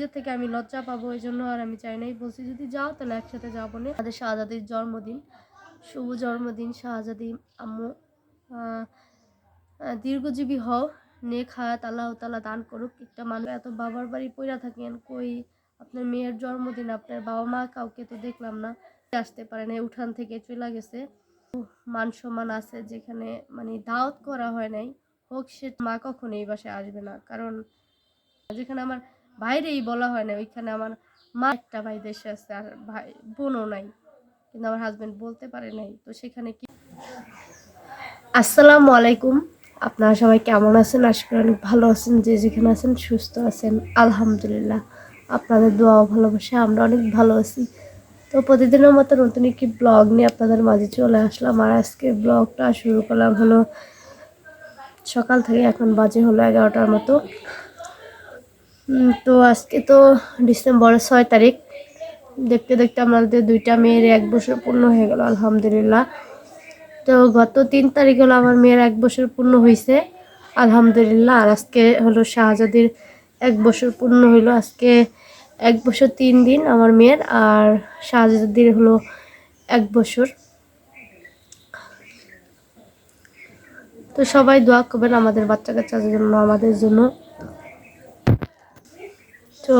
নিজের থেকে আমি লজ্জা পাবো এই জন্য আর আমি চাই নাই বলছি, যদি যাও, তাহলে একসাথে যাব না। আমাদের শাহজাদির জন্মদিন, শুভ জন্মদিন, শাহজাদি আম্মু। দীর্ঘজীবী হও, নেক হায়াত আল্লাহ তালা দান করুক। একটা মানুষ এত বাবার বাড়ি পইরা থাকেন, কই আপনার মেয়ের জন্মদিন, আপনার বাবা মা কাউকে তো দেখলাম না। আসতে পারে না উঠান থেকে চলে গেছে। মান সম্মান আছে যেখানে মানে দাওয়াত করা হয় নাই। হোক সে মা কখনো এই বাসায় আসবে না, কারণ যেখানে আমার বাইরেই বলা হয় না, ওইখানে আমার মা একটা ভাই দেশে আছে আর ভাই, বোনও নাই। কিন্তু আমার হাজবেন্ড বলতে পারে নাই, তো সেখানে কি? আসসালামু আলাইকুম। আপনারা সবাই কেমন আছেন? আশা করি অনেক ভালো আছেন, যে যেখানে আছেন সুস্থ আছেন, আলহামদুলিল্লাহ। আপনাদের দোয়া ভালোবাসা আমরা অনেক ভালো আছি। তো প্রতিদিনের মতো নতুন একটি ব্লগ নিয়ে আপনাদের মাঝে চলে আসলাম, আর আজকে ব্লগটা শুরু করলাম হলো সকাল থেকে এখন বাজে হলো এগারোটার মতো। তো আজকে তো ডিসেম্বরের ছয় তারিখ। দেখতে দেখতে আমাদের দুইটা মেয়ের এক বছর পূর্ণ হয়ে গেল, আলহামদুলিল্লাহ। তো গত তিন তারিখ হলো আমার মেয়ের এক বছর পূর্ণ হয়েছে আলহামদুলিল্লাহ। আর আজকে হলো শাহজাদির এক বছর পূর্ণ হইল, আজকে এক বছর তিন দিন আমার মেয়ের, আর শাহজাদির হলো এক বছর। তো সবাই দোয়া করবেন আমাদের বাচ্চা কাচ্চার জন্য, আমাদের জন্য। তো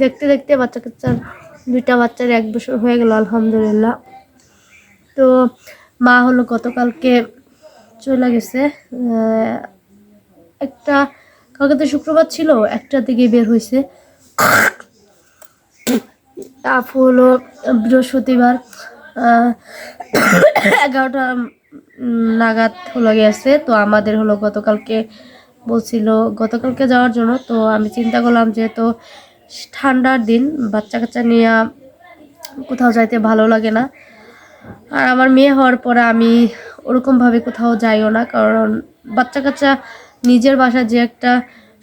দেখতে দেখতে বাচ্চা কাচ্চার দুইটা বাচ্চার এক বছর হয়ে গেল, আলহামদুলিল্লাহ। তো মা হলো গতকালকে চলে গেছে একটা, কালকে তো শুক্রবার ছিল একটা দিকে বের হয়েছে। আপু হলো বৃহস্পতিবার এগারোটা নাগাদ হলো গেছে, তো আমাদের হলো গতকালকে বলছিল, গতকালকে যাওয়ার জন্য। তো আমি চিন্তা করলাম যেহেতু ঠান্ডার দিন বাচ্চা কাচ্চা নিয়ে কোথাও যাইতে ভালো লাগে না। আর আমার মেয়ে হওয়ার পরে আমি ওরকমভাবে কোথাও যাইও না, কারণ বাচ্চা কাচ্চা নিজের বাসায় যে একটা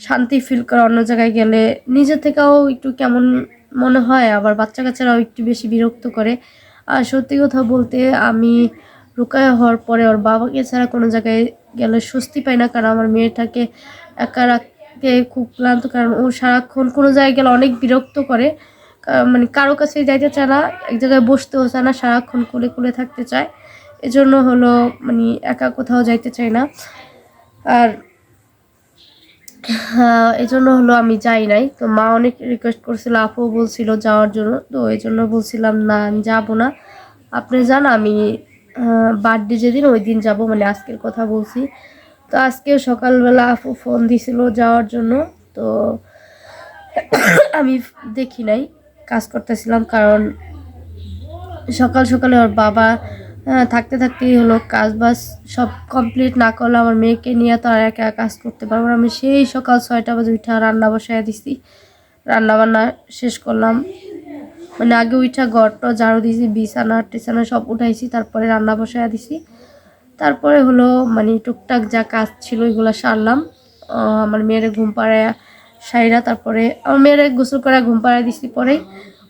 শান্তি ফিল করে অন্য জায়গায় গেলে নিজের থেকেও একটু কেমন মনে হয়, আবার বাচ্চা কাচ্চারাও একটু বেশি বিরক্ত করে। আর সত্যি কথা বলতে, আমি রুকায়া হওয়ার পরে ওর বাবাকে ছাড়া কোনো জায়গায় গেলে স্বস্তি পাই না কারণ আমার মেয়েটাকে একা রাখতে খুব ক্লান্ত কারণ ও সারাক্ষণ কোনো জায়গায় গেলে অনেক বিরক্ত করে। মানে কারও কাছে যাইতে চায় না এক জায়গায় বসতেও চায় না সারাক্ষণ কোলে কোলে থাকতে চায়। এজন্য হলো মানে একা কোথাও যাইতে চায় না। আর হ্যাঁ, এই জন্য হলো আমি যাই নাই। তো মা অনেক রিকোয়েস্ট করছিল আপু বলছিল যাওয়ার জন্য। তো এই জন্য বলছিলাম না আমি যাব না। আপনি যান আমি বার্থডে যেদিন, ওই দিন যাব মানে আজকের কথা বলছি। তো আজকে সকালবেলা আপু ফোন দিছিল যাওয়ার জন্য। তো আমি দেখি নাই, কাজ করতেছিলাম কারণ সকাল সকালে ওর বাবা থাকতে থাকতেই হলো কাজ বাজ সব কমপ্লিট না করলে আমার মেয়েকে নিয়ে তো আর একা কাজ করতে পারব না। আমি সেই সকাল ছয়টা বাজে উঠা রান্না বসায় দিছি। রান্না বান্না শেষ করলাম। মানে আগে উঠা ঘরটা ঝাড়ু দিছি বিছানা, টিছানা সব উঠাইছি, তারপরে রান্না বসায় দিছি। তারপরে হলো মানে টুকটাক যা কাজ ছিল এগুলো সারলাম। আমার মেয়ের ঘুম পাড়ায় সাইরা তারপরে আমার মেয়ের গোসল করে ঘুম পাড়ায় দিছি পরেই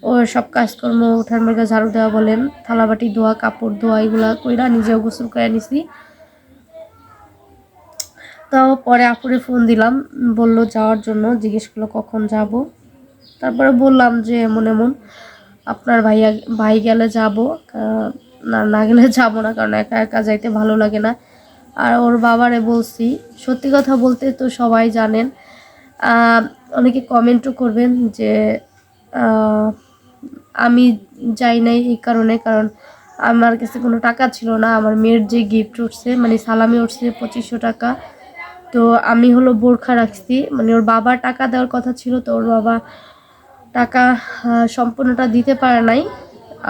ও সব কাজকর্ম উঠার মেঘা ঝাড়ু দেওয়া বলেন, থালাবাটি ধোয়া, কাপড় ধোয়া, এগুলা কইরা নিজেও গোসল করে নিছি। তো পরে আপুরে ফোন দিলাম, বলল যাওয়ার জন্য, জিজ্ঞেস করল কখন যাব। তারপরে বললাম যে এমন এমন। আপনার ভাইয়া, ভাই গেলে যাব না না গেলে যাব না, কারণ একা একা যাইতে ভালো লাগে না। আর ওর বাবারে বলছি, সত্যি কথা বলতে তো সবাই জানেন অনেকে কমেন্টও করবেন যে আমি যাই নাই এই কারণে, কারণ আমার কাছে কোনো টাকা ছিল না, আমার মেয়ের যে গিফট উঠছে মানে সালামি উঠছে পঁচিশশো টাকা। তো আমি হলো বোরখা রাখছি মানে ওর বাবার টাকা দেওয়ার কথা ছিল, তো ওর বাবা টাকা সম্পূর্ণটা দিতে পারে নাই।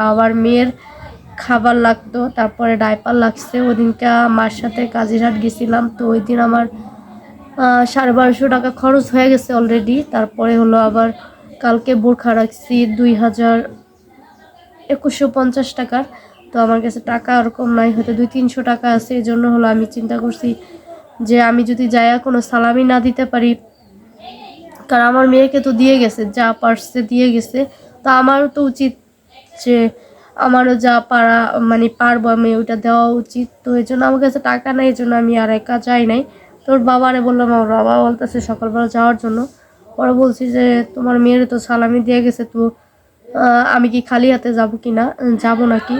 আবার মেয়ের খাবার লাগতো, তারপরে ডাইপার লাগছে। ওদিনকে মার সাথে কাজিরহাট গেছিলাম, তো ওই দিন আমার সাড়ে বারোশো টাকা খরচ হয়ে গেছে অলরেডি তারপরে হলো আবার কালকে বোরখা রাখছি দুই হাজার একুশশো পঞ্চাশ টাকার। তো আমার কাছে টাকা ওরকম নাই, হয়তো দুই তিনশো টাকা আছে। এই জন্য হলো আমি চিন্তা করছি যে আমি যদি যাইয়া কোনো সালামি না দিতে পারি কারণ আমার মেয়েকে তো দিয়ে গেছে, যা পারছে দিয়ে গেছে। তো আমারও তো উচিত যে আমারও যা পারা মানে পারব আমি ওইটা দেওয়া উচিত। তো এই জন্য আমার কাছে টাকা নেই, এই জন্য আমি আর একা যাই নাই। তোর বাবারে বললাম, আমার বাবা বলতেছে সকালবেলা যাওয়ার জন্য। পরে বলছি যে, তোমার মেয়ের তো সালামি দিয়ে গেছে, তো আমি কি খালি হাতে যাব কি না? যাব নাকি?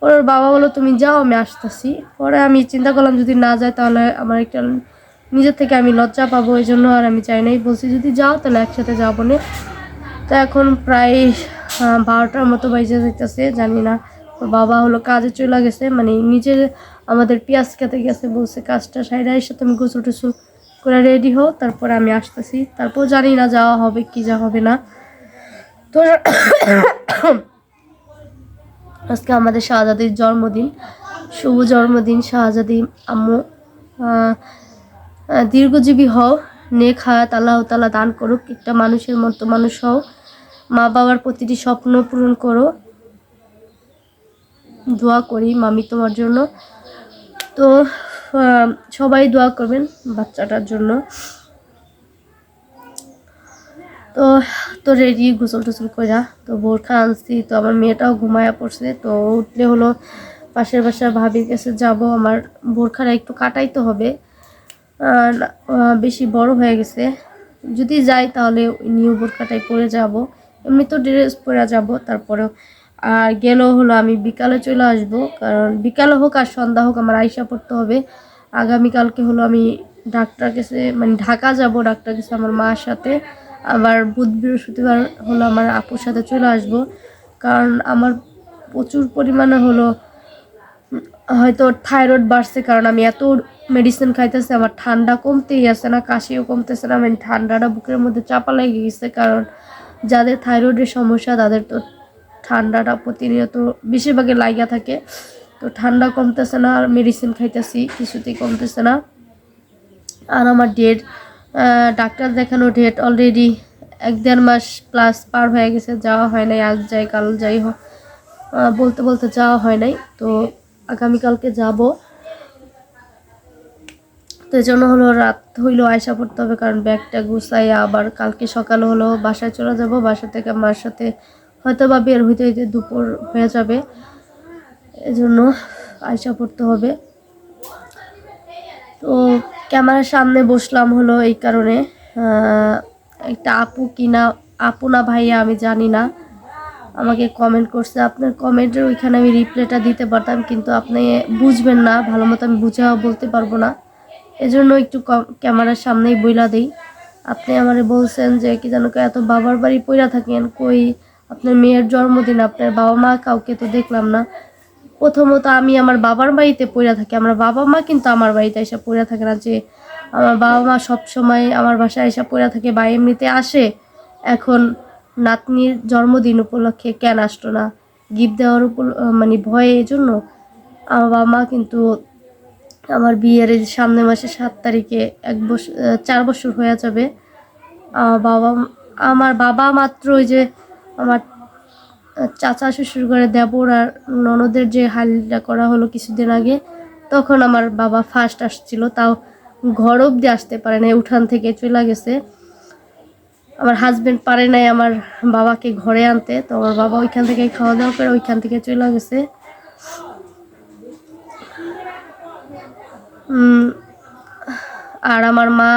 পরে ওর বাবা বলো তুমি যাও, আমি আসতেছি। পরে আমি চিন্তা করলাম, যদি না যায় তাহলে আমার একটা নিজের থেকে আমি লজ্জা পাবো, এই জন্য আর আমি চাই নাই বলছি, যদি যাও, তাহলে একসাথে যাব না। তো এখন প্রায় বারোটার মতো বাইজে যাইতেছে, জানি না। ওর বাবা হলো কাজে চলে গেছে মানে নিজের আমাদের পেঁয়াজ খেতে গেছে, বলছে কাজটা সাইডে এসে তুমি গোসল টুসল করে রেডি হও, তারপরে আমি আসতেছি। তারপর জানি না যাওয়া হবে কি যা হবে না। তো আজকে আমাদের শাহজাদির জন্মদিন, শুভ জন্মদিন, শাহজাদি আম্মু। দীর্ঘজীবী হও, নেক হায়াত আল্লাহ তালা দান করুক, একটা মানুষের মতো মানুষ হও। মা বাবার প্রতিটি স্বপ্ন পূরণ করো। দোয়া করি মামি তোমার জন্য। তো সবাই দোয়া করবেন বাচ্চাটার জন্য। তো তো রেডি গোসল টোসল কইরা, তো বোরখা আনছি, তো আমার মেয়েটাও ঘুমায়া পড়ছে, তো উঠলে হলো পাশের বাসার ভাবির কাছে যাব, আমার বোরখাটা একটু কাটাইতে হবে। বেশি বড় হয়ে গেছে। যদি যাই তাহলে নিউ বোরখাটাই পরে যাব। এমনি তো ড্রেস পরে যাব, তারপরেও। আর গেলেও হলো আমি বিকালে চলে আসব, কারণ বিকালে হোক আর সন্ধ্যা হোক আমার আইসা পড়তে হবে। আগামীকালকে হলো আমি ডাক্তার কাছে মানে ঢাকা যাব ডাক্তার কাছে আমার মার সাথে। আবার বুধ বৃহস্পতিবার হলো আমার আপুর সাথে চলে আসব। কারণ আমার প্রচুর পরিমাণে হলো হয়তো থাইরয়েড বাড়ছে কারণ আমি এত মেডিসিন খাইতেছি, আমার ঠান্ডা কমতেই আছে না, কাশিও কমতেছে না মানে ঠান্ডাটা বুকের মধ্যে চাপা লেগে গেছে কারণ যাদের থাইরয়েডের সমস্যা তাদের তো ঠান্ডাটা প্রতিনিয়ত বেশিরভাগই লাগিয়া থাকে। তো ঠান্ডা কমতেছে না, আর মেডিসিন খাইতেছি, কিছুতেই কমতেছে না। আর আমার ডেট ডাক্তার দেখানো ডেট অলরেডি এক দেড় মাস প্লাস পার হয়ে গেছে, যাওয়া হয় নাই, আজ যাই, কাল যাই হোক। বলতে বলতে যাওয়া হয় নাই, তো আগামীকালকে যাব। তো এই জন্য হলো রাত হইল, আয়সা পড়তে হবে কারণ ব্যাগটা গুছাই আবার কালকে সকাল হলো বাসায় চলে যাব। বাসা থেকে মার সাথে হয়তো বা বের হইতে হইতে দুপুর হয়ে যাবে। এজন্য আয়সা পড়তে হবে। তো ক্যামেরার সামনে বসলাম হলো এই কারণে। একটা আপু কিনা, আপু না ভাইয়া আমি জানি না। আমাকে কমেন্ট করছে। আপনার কমেন্টের ওইখানে আমি রিপ্লাইটা দিতে পারতাম, কিন্তু আপনি বুঝবেন না ভালো মতো আমি বুঝা বলতে পারব না। এজন্য একটু ক্যামেরার সামনেই বইলা দিই। আপনি আমারে বলছেন যে, কি যেন এত বাবার বাড়ি পইরা থাকেন, কই আপনার মেয়ের জন্মদিন, আপনার বাবা মা কাউকে তো দেখলাম না। প্রথমত আমি আমার বাবার বাড়িতে পড়ে থাকি, আমার বাবা মা কিন্তু আমার বাড়িতে এসে পড়ে থাকে না যে, আমার বাবা মা সব সময় আমার বাসায় এসে পড়ে থাকে, বা এমনিতে আসে। এখন নাতনির জন্মদিন উপলক্ষে কেন আসলো না। গিফট দেওয়ার উপর মানে ভয়ে এই জন্য আমার বাবা মা কিন্তু আমার বিয়ের সামনে মাসে সাত তারিখে এক বছর চার বছর হয়ে যাবে। আমার বাবা আমার বাবা মাত্র ওই যে আমার চাচা শ্বশুর ঘরে দেবর আর ননদের যে হালটা করা হলো কিছুদিন আগে, তখন আমার বাবা ফার্স্ট আসছিল। তাও ঘর অব্দি আসতে পারে নাই উঠান থেকে চলে গেছে। আমার হাজবেন্ড পারে নাই আমার বাবাকে ঘরে আনতে, তো আমার বাবা ওইখান থেকে খাওয়া দাওয়া করে ওইখান থেকে চলে গেছে। আর আমার মা,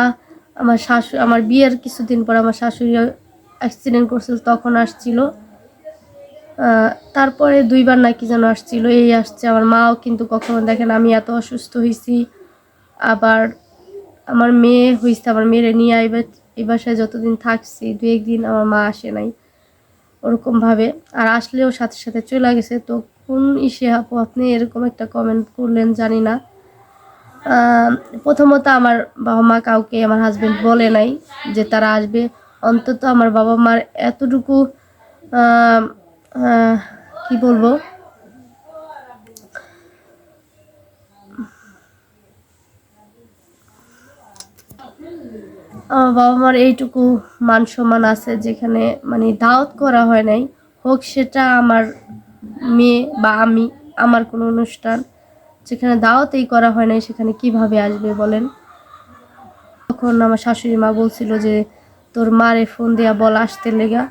আমার শাশু, আমার বিয়ের কিছুদিন পর আমার শাশুড়ি অ্যাক্সিডেন্ট করছিল, তখন আসছিল। তারপরে দুইবার নাকি যেন আসছিল, এই আসছে। আমার মাও কিন্তু কখনো দেখেন আমি এত অসুস্থ হয়েছি আবার আমার মেয়ে হয়েছে আমার মেয়েরে নিয়ে এবার এই বাসায় যতদিন থাকছি দু একদিন আমার মা আসে নাই ওরকমভাবে। আর আসলেও সাথে সাথে চলে গেছে। তো কোন ইসে আপু, আপনি এরকম একটা কমেন্ট করলেন জানি না। প্রথমত আমার বাবা মা কাউকে আমার হাজবেন্ড বলে নাই যে তারা আসবে। অন্তত আমার বাবা মার এতটুকু কি বলব? আমার বাবা মার এইটুকু মান সম্মান আছে যেখানে মানে দাওয়াত করা হয় নাই। হোক সেটা আমার মেয়ে বা আমি, আমার কোনো অনুষ্ঠান যেখানে দাওয়াতেই করা হয় নাই সেখানে কীভাবে আসবে বলেন? তখন আমার শাশুড়ি মা বলছিল যে, তোর মারে ফোন দিয়া বল আসতে লেগা।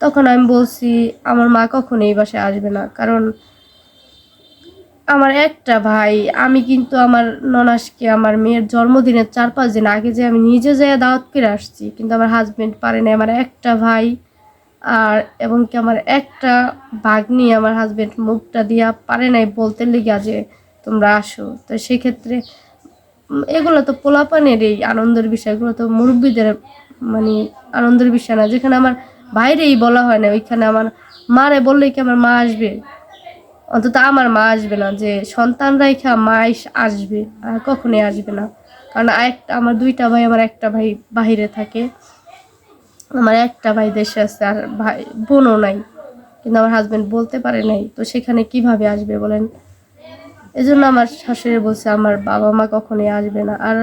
তখন আমি বলছি, আমার মা কখনো এই বাসায় আসবে না। কারণ আমার একটা ভাই, আমি কিন্তু আমার ননাসকে আমার মেয়ের জন্মদিনের চার পাঁচ দিন আগে যে আমি নিজে যেয়ে দাওয়াত করে আসছি, কিন্তু আমার হাজব্যান্ড পারে না আমার একটা ভাই আর এবং কি আমার একটা ভাগ্নি আমার হাজবেন্ড মুখটা দিয়া পারে নাই বলতে লেগে যে তোমরা আসো। তো সেক্ষেত্রে এগুলো তো পোলাপানের এই আনন্দের বিষয়, এগুলো তো মুরব্বীদের মানে আনন্দের বিষয় না। যেখানে আমার বাইরেই বলা হয় না, ওইখানে আমার মারে বললেই কি আমার মা আসবে? অন্তত আমার মা আসবে না, যে সন্তানরাই খা মা আসবে, আর কখনোই আসবে না। কারণ একটা আমার দুইটা ভাই, আমার একটা ভাই বাহিরে থাকে। আমার একটা ভাই দেশে আছে, আর ভাই, বোনও নাই। কিন্তু আমার হাজব্যান্ড বলতে পারে নাই, তো সেখানে কীভাবে আসবে বলেন? এজন্য আমার শাশুড়ি বলছে, আমার বাবা মা কখনোই আসবে না। আর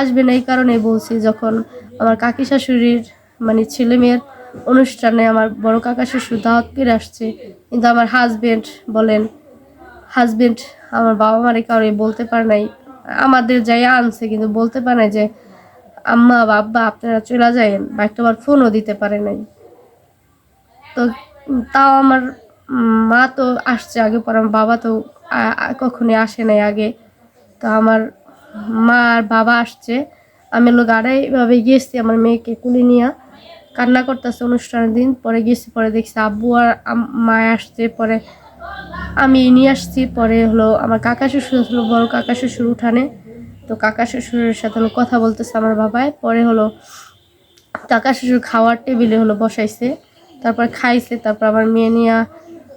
আসবে না এই কারণেই বলছি, যখন আমার কাকি শাশুড়ির মানে ছেলে মেয়ের অনুষ্ঠানে আমার বড় কাকা শ্বশুর দাওয়াত করে আসছে। কিন্তু আমার হাজবেন্ড বলেন হাজবেন্ড আমার বাবা মারে কাউরে বলতে পারে নাই। আমাদের যাই আনছে, কিন্তু বলতে পারে নাই যে, আম্মা বাবা আপনারা চলে যায় বা একটা বার ফোনও দিতে পারে নাই। তো তাও আমার মা তো আসছে আগে, পর আমার বাবা তো কখনোই আসে নাই আগে। তো আমার মা আর বাবা আসছে। আমি লোক আড়াইভাবে গিয়েছি, আমার মেয়েকে কুলে নিয়ে। কান্না করতেছে অনুষ্ঠানের দিন, পরে গেছি, পরে দেখছি আব্বু আর আম- মা আসছে, পরে আমি নিয়ে আসছি, পরে হলো আমার কাকা শ্বশুর হলো, বড় কাকা শ্বশুর উঠানে। তো কাকা শ্বশুরের সাথে হলো কথা বলতেছে আমার বাবায়, পরে হলো কাকা শ্বশুর খাওয়ার টেবিলে হলো বসাইছে, তারপর খাইছে, তারপর আমার মেয়ে নিয়ে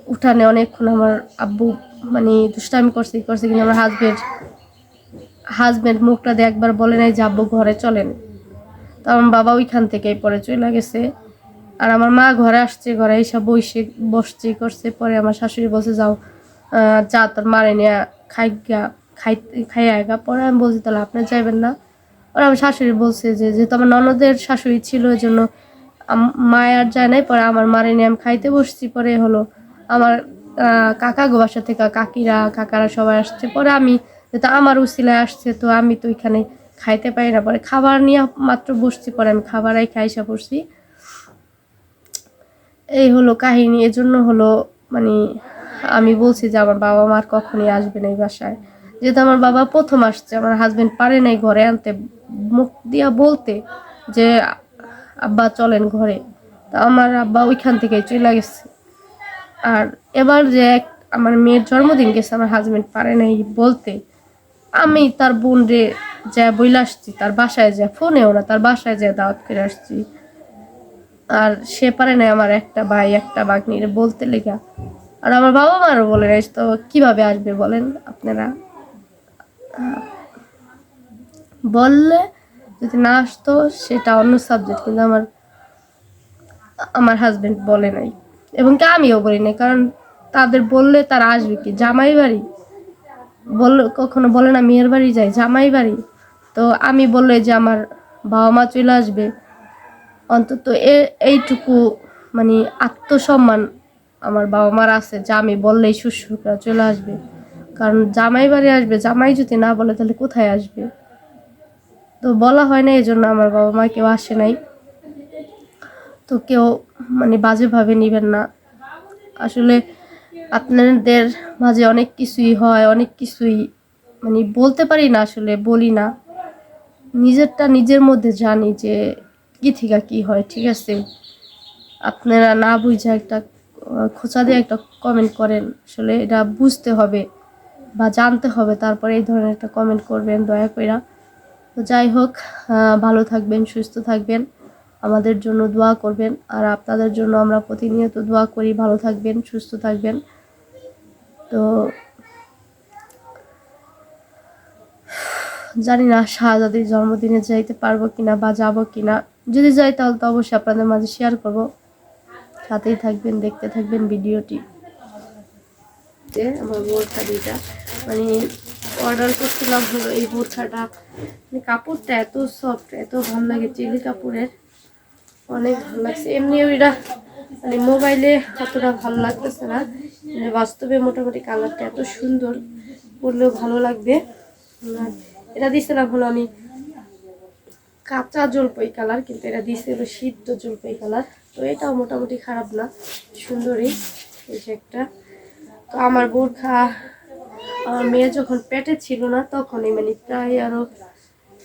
উঠানে অনেকক্ষণ আমার আব্বু মানে দুষ্টামি করছে করছে, কিন্তু আমার হাজবেন্ড হাজবেন্ড মুখটা দিয়ে একবার বলে নাই যে, আব্বু, ঘরে চলেন। তো আমার বাবা ওইখান থেকেই পরে চলে গেছে। আর আমার মা ঘরে আসছে, ঘরে এইসব বসে বসছে, করছে। পরে আমার শাশুড়ি বলছে, যাও যা, তোর মারে নিয়ে খাই গা খাই খাই আগা পরে আমি বলছি, তাহলে আপনি যাইবেন না। পরে আমার শাশুড়ি বলছে যে, যেহেতু আমার ননদের শাশুড়ি ছিল ওই জন্য মায়ের যায় নাই। পরে আমার মারে নিয়ে আমি খাইতে বসছি। পরে হলো আমার কাকা গো বাসা থেকে কাকিরা, কাকারা সবাই আসছে। পরে আমি, যেহেতু আমার উসিলায় আসছে, তো আমি তো ওইখানে খাইতে পারি না। পরে খাবার নিয়ে মাত্র বসছি, পরে আমি খাবারাই খাইসা পড়ছি। এই হলো কাহিনী, এজন্য হলো মানে আমি বলছি যে আমার বাবা মার কখনই আসবে না এই বাসায়। যেহেতু আমার বাবা প্রথম আসছে, আমার হাজবেন্ড পারে নাই ঘরে আনতে, মুখ দিয়া বলতে যে আব্বা চলেন ঘরে। তা আমার আব্বা ওইখান থেকে চলে গেছে। আর এবার যে এক- আমার মেয়ের জন্মদিন গেছে, আমার হাজবেন্ড পারে নাই বলতে, আমি তার বোন রে যা বইলে আসছি, তার বাসায় যা, ফোনেও না, তার বাসায় যা দাওয়াত করে আসছি। আর সে পারে না আমার একটা ভাই, একটা বাগনি বলতে লেগা। আর আমার বাবা মারও বলে নাই, তো কীভাবে আসবে বলেন আপনারা? বললে যদি না আসতো, সেটা অন্য সাবজেক্ট কিন্তু আমার আমার হাজবেন্ড বলে নাই। এবং কি আমিও বলি নাই, কারণ তাদের বললে তারা আসবে কি? জামাই বাড়ি বললে, কখনো বলে না, মেয়ের বাড়ি যায় জামাই বাড়ি তো আমি বললে যে আমার বাবা মা চলে আসবে। অন্তত এইটুকু মানে আত্মসম্মান আমার বাবা মার আছে যে আমি বললেই শুশ্রূষা চলে আসবে। কারণ জামাই বাড়ি আসবে, জামাই যদি না বলে তাহলে কোথায় আসবে? তো বলা হয় না এই জন্য আমার বাবা মা কেউ আসে নাই। তো কেউ মানে বাজেভাবে নেবেন না। আসলে আপনাদের মাঝে অনেক কিছুই হয়, অনেক কিছুই মানে বলতে পারি না, আসলে বলি না। নিজেরটা নিজের মধ্যে জানি যে কি থেকে কি হয়, ঠিক আছে? আপনারা না বুঝে একটা খোঁচা দিয়ে একটা কমেন্ট করেন। আসলে এটা বুঝতে হবে বা জানতে হবে, তারপরে এই ধরনের একটা কমেন্ট করবেন, দয়া কইরা। তো যাই হোক ভালো থাকবেন, সুস্থ থাকবেন, আমাদের জন্য দোয়া করবেন। আর আপনাদের জন্য আমরা প্রতিনিয়ত দোয়া করি, ভালো থাকবেন, সুস্থ থাকবেন। তো জানি না শাহজাদির জন্মদিনে যাইতে পারব কিনা বা যাব কিনা। যদি যাই তাহলে তো অবশ্যই আপনাদের মাঝে শেয়ার করব। সাথেই থাকবেন, দেখতে থাকবেন ভিডিওটি। আমার বোরখা দুইটা মানে অর্ডার করছিলাম হলো এই বোরখাটা। মানে কাপড়টা এত সফট এত ভালো লাগে চিলি কাপড়ের। অনেক ভালো লাগছে। এমনি ওইটা মানে মোবাইলে অতটা ভালো লাগতেছে না। মানে বাস্তবে মোটামুটি কালারটা এত সুন্দর, পরলেও ভালো লাগবে। আর এটা দিয়েছিলাম হলো আমি কাঁচা জলপাই কালার, কিন্তু এটা দিয়েছে হলো সিদ্ধ জলপাই কালার। তো এটাও মোটামুটি খারাপ না, সুন্দরই। এই একটা। তো আমার বোরখা, আমার মেয়ে যখন পেটে ছিল না, তখনই মানে প্রায় আরও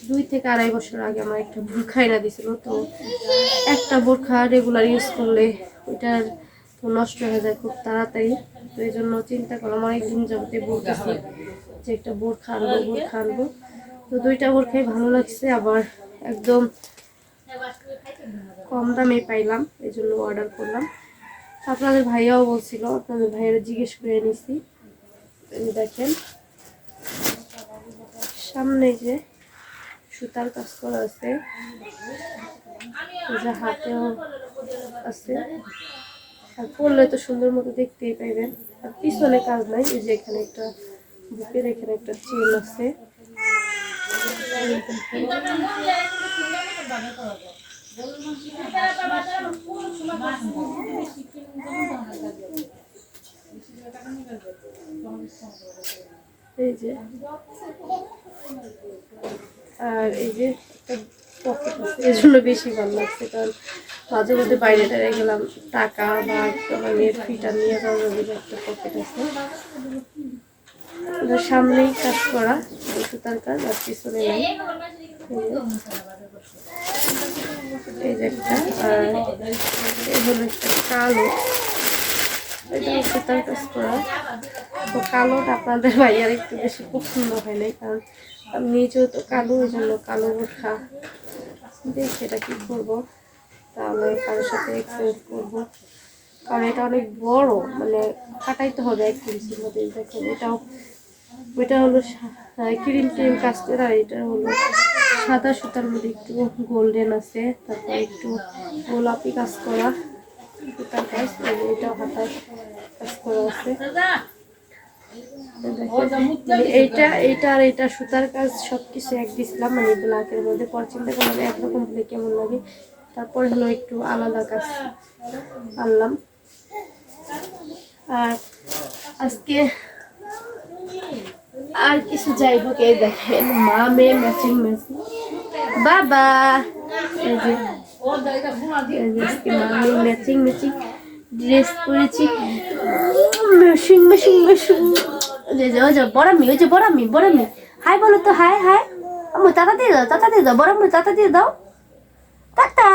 দুই থেকে আড়াই বছর আগে আমার একটা বোরখা এনে দিছিল। তো একটা বোরখা রেগুলার ইউজ করলে ওইটার তো নষ্ট হয়ে যায় খুব তাড়াতাড়ি। তো এই জন্য চিন্তা করলাম অনেকদিন যাবতে বলতেছি যে একটা বোরখা আনব বোরখা আনব। তো দুইটা বোরখাই ভালো লাগছে, আবার একদম কম দামে পাইলাম, এই জন্য অর্ডার করলাম। আপনাদের ভাইয়াও বলছিল, আপনাদের ভাইয়েরা জিজ্ঞেস করে নিছি দেখেন, সামনে যে সুতার কাজ করা আছে যে হাতেও আছে। আর পরলে তো সুন্দর মতো দেখতেই পাইবেন। আর পিছনে কাজ নাই, এই যে এখানে একটা বুকের এখানে একটা চেন আছে। এই যে। আর এই যে, এই জন্য বেশি ভালো লাগছে, কারণ মাঝে মধ্যে বাইরে টাইরে গেলাম, টাকা বা একটা মানে ফিটা নিয়ে যাওয়া যাবে একটা পকেট আছে। সামনেই কাজ করা সুতার কাজ, আর পিছনে নাই এই যে- একটা, আর এই হলো একটা কালো। এটা সুতার কাজ করা। তো কালোটা আপনাদের ভাইয়ার একটু বেশি পছন্দ হয় নাই, কারণ আমি নিজেও তো কালো, ওই জন্য কালো বোরখা দেখি এটা কি করব, তাহলে কারোর সাথে এক্সচেঞ্জ করব। কারণ এটা অনেক বড় মানে কাটাইতে হবে এক ইঞ্চির মধ্যে, দেখেন, এটাও ওইটা হলো ক্রিম ক্রিম কাজ করা আর এটা হলো সাদা সুতার মধ্যে একটু গোল্ডেন আছে, তারপর একটু গোলাপি কাজ করা সুতার কাজ এটাও হাতায় কাজ করা আছে। মানে এইটা এইটা আর এইটা সুতার কাজ সব কিছু এক দিছিলাম মানে ব্ল্যাকের মধ্যে, পর চিন্তা করলাম একরকম হলে কেমন লাগে, তারপরে হলো একটু আলাদা কাজ আনলাম। আর আজকে আর কিছু যাই হোক এই দেখেন। মা মেয়ে ম্যাচিং ম্যাচিং বাবা! ম্যাচিং ড্রেস যে ওই যে বড়ামি, ওই যে বড়ামি বড়ামি। হাই বলো তো, হাই হাই। আমু তাতা দিয়ে দাও তাতা দিয়ে দাও, বড়ামি তাতা দিয়ে দাও। টাটা!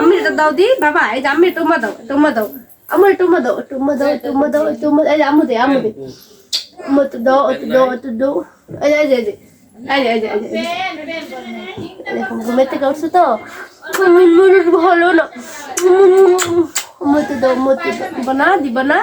আমি এটা দাও দি, বাবা, এই যে আমি টুমা দাও টুমা দাও। আমার টুমা দাও টুমা দাও টুমা দাও টুমা এই আমু দে আমু দে। আমু তো দাও তো দাও তো দাও। এই এই এই এই এই দেখুন ঘুমের থেকে উঠছে তো? ভালো না। মতো দাও মতো দাও। দিবা না দিবা না।